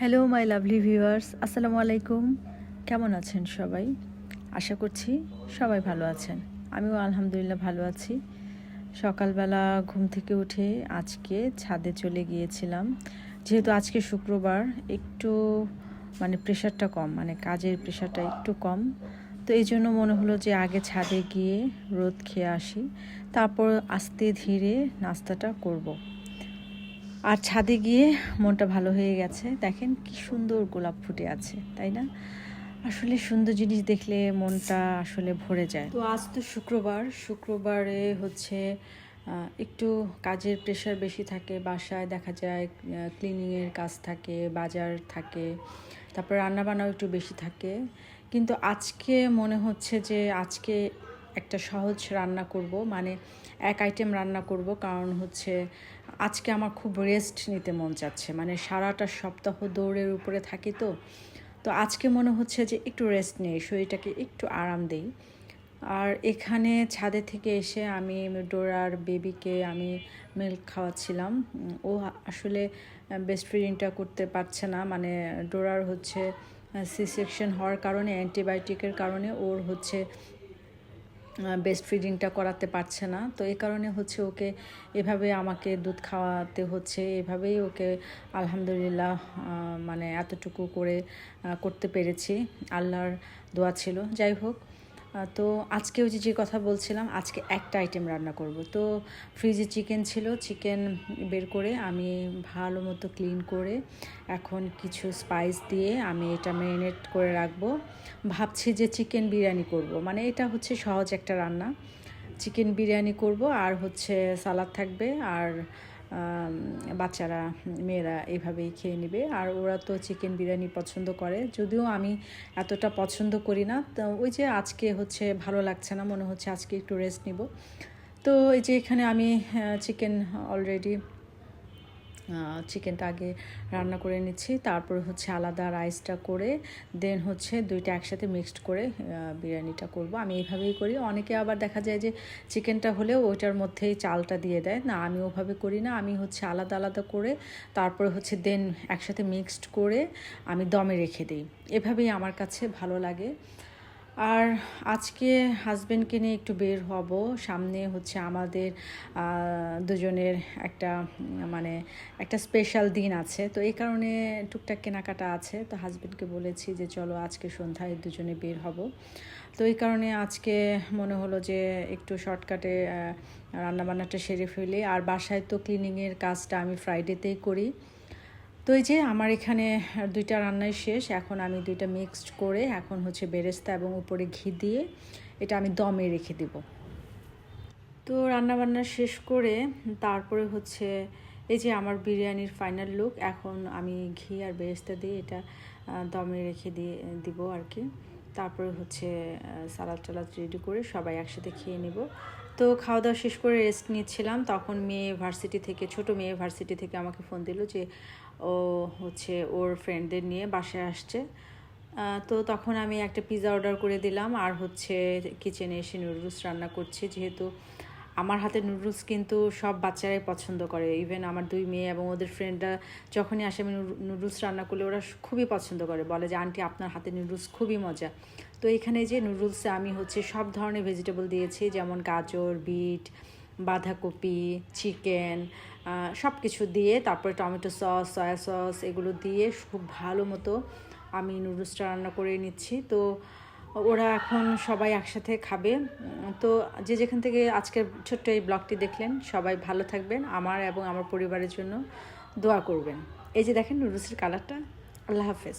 Hello my lovely viewers আসসালামু আলাইকুম কেমন আছেন সবাই? আশা করছি সবাই ভালো আছেন। আমিও আলহামদুলিল্লাহ ভালো আছি। সকালবেলা ঘুম থেকে উঠে আজকে ছাদে চলে গিয়েছিলাম। যেহেতু আজকে শুক্রবার, একটু মানে প্রেশারটা কম মানে কাজের প্রেশারটা একটু কম। তো এই জন্য মনে হলো যে আগে ছাদে গিয়ে রোদ খেয়ে আসি। তারপর আস্তে ধীরে নাস্তাটা করব। আর ছাদে গিয়ে মনটা ভালো হয়ে গেছে। দেখেন কি সুন্দর গোলাপ ফুটে আছে, তাই না? আসলে সুন্দর জিনিস দেখলে মনটা আসলে ভরে যায়। তো আজ তো শুক্রবার। শুক্রবারে হচ্ছে একটু কাজের প্রেশার বেশি থাকে, বাসায় দেখা যায় ক্লিনিংয়ের কাজ থাকে, বাজার থাকে, তারপর রান্নাবান্নাও একটু বেশি থাকে। কিন্তু আজকে মনে হচ্ছে যে আজকে একটা সহজ রান্না করব মানে এক আইটেম রান্না করব, কারণ হচ্ছে আজকে আমার খুব রেস্ট নিতে মন চাচ্ছে। মানে সারাটা সপ্তাহ দৌড়ের উপরে থাকি তো। তো আজকে মনে হচ্ছে যে একটু রেস্ট নেই, শরীরটাকে একটু আরাম দেই। আর এখানে ছাদে থেকে এসে আমি ডোরার বেবিকে আমি মিল্ক খাওয়াচ্ছিলাম। ও আসলে বেস্ট ফিডিংটা করতে পারছে না। মানে ডোরার হচ্ছে সি সেকশন হওয়ার কারণে অ্যান্টিবায়োটিকের কারণে ওর হচ্ছে বেস্ট ফিডিংটা করাতে পারছে না। তো এ কারণে হচ্ছে ওকে এভাবে আমাকে দুধ খাওয়াতে হচ্ছে। এভাবেই ওকে আলহামদুলিল্লাহ মানে এতটুকু করে করতে পেরেছি। আল্লাহর দোয়া ছিল। যাই হোক তো আজকে ওই যে কথা বলছিলাম, আজকে একটা আইটেম রান্না করব। তো ফ্রিজে চিকেন ছিল চিকেন বের করে আমি ভালো মতো ক্লিন করে এখন কিছু স্পাইস দিয়ে আমি এটা ম্যারিনেট করে রাখব। ভাবছি যে চিকেন বিরিয়ানি করব। মানে এটা হচ্ছে সহজ একটা রান্না। চিকেন বিরিয়ানি করব, আর হচ্ছে সালাদ থাকবে, আর বাচ্চারা, মেয়েরা এভাবেই খেয়ে নেবে। আর ওরা তো চিকেন বিরিয়ানি পছন্দ করে। যদিও আমি এতটা পছন্দ করি না। তো ওই যে আজকে হচ্ছে ভালো লাগছে না, মনে হচ্ছে আজকে একটু রেস্ট নিব। তো এই যে এখানে আমি চিকেন অলরেডি চিকেনটা আগে রান্না করে নিচ্ছি। তারপর হচ্ছে আলাদা রাইসটা করে দেন হচ্ছে দুইটা একসাথে মিক্সড করে বিরিয়ানিটা করব। আমি এইভাবেই করি। অনেকে আবার দেখা যায় যে চিকেনটা হলেও ওইটার মধ্যেই চালটা দিয়ে দেয়। না, আমি ওভাবে করি না। আমি হচ্ছে আলাদা আলাদা করে, তারপরে হচ্ছে দেন একসাথে মিক্সড করে আমি দমে রেখে দিই। এভাবেই আমার কাছে ভালো লাগে। আর আজকে হাজবেন্ডকে নিয়ে একটু বের হব। সামনে হচ্ছে আমাদের দুজনের একটা মানে একটা স্পেশাল দিন আছে। তো এই কারণে টুকটাক কেনাকাটা আছে। তো হাজবেন্ডকে বলেছি যে, চলো আজকে সন্ধ্যায় দুজনে বের হব। তো এই কারণে আজকে মনে হলো যে, একটু শর্টকাটে রান্নাবান্নাটা সেরে ফেলি। আর বাসায় তো ক্লিনিংয়ের কাজটা আমি ফ্রাইডেতেই করি। তো এই যে আমার এখানে দুইটা রান্নাই শেষ, এখন আমি দুইটা মিক্সড করে এখন হচ্ছে বেরেস্তা এবং উপরে ঘি দিয়ে এটা আমি দমে রেখে দিব। তো রান্নাবান্না শেষ করে তারপরে হচ্ছে এই যে আমার বিরিয়ানির ফাইনাল লুক এখন আমি ঘি আর বেরেস্তা দিয়ে এটা দমে রেখে দিয়ে, দিব আর কি। তারপরে হচ্ছে সালাদ টালাদ রেডি করে সবাই একসাথে খেয়ে নেব। তো খাওয়া দাওয়া শেষ করে রেস্ট নিচ্ছিলাম, তখন মেয়ে ভার্সিটি থেকে, ছোট মেয়ে ভার্সিটি থেকে আমাকে ফোন দিল যে ও হচ্ছে ওর ফ্রেন্ডদের নিয়ে বাসায় আসছে। তো তখন আমি একটা পিৎজা অর্ডার করে দিলাম। আর হচ্ছে কিচেনে এসে নুডলস রান্না করছি। যেহেতু আমার হাতে নুডলস কিন্তু সব বাচ্চারাই পছন্দ করে। ইভেন আমার দুই মেয়ে এবং ওদের ফ্রেন্ডরা যখনই আসে আমি নুডলস রান্না করলে ওরা খুবই পছন্দ করে। বলে যে, আন্টি, আপনার হাতের নুডলস খুবই মজা। তো এখানে যে নুডলসে আমি হচ্ছে সব ধরনের ভেজিটেবল দিয়েছি। যেমন গাজর, বিট বাঁধাকপি, চিকেন সব কিছু দিয়ে তারপরে টমেটো সস, সয়া সস এগুলো দিয়ে খুব ভালো মতো আমি নুডলসটা রান্না করে নিচ্ছি। তো ওরা এখন সবাই একসাথে খাবে। তো যে যেখান থেকে আজকের ছোট্ট এই ব্লগটি দেখলেন, সবাই ভালো থাকবেন, আমার এবং আমার পরিবারের জন্য দোয়া করবেন। এই যে দেখেন নুডলসের কালারটা, আল্লাহ হাফেজ।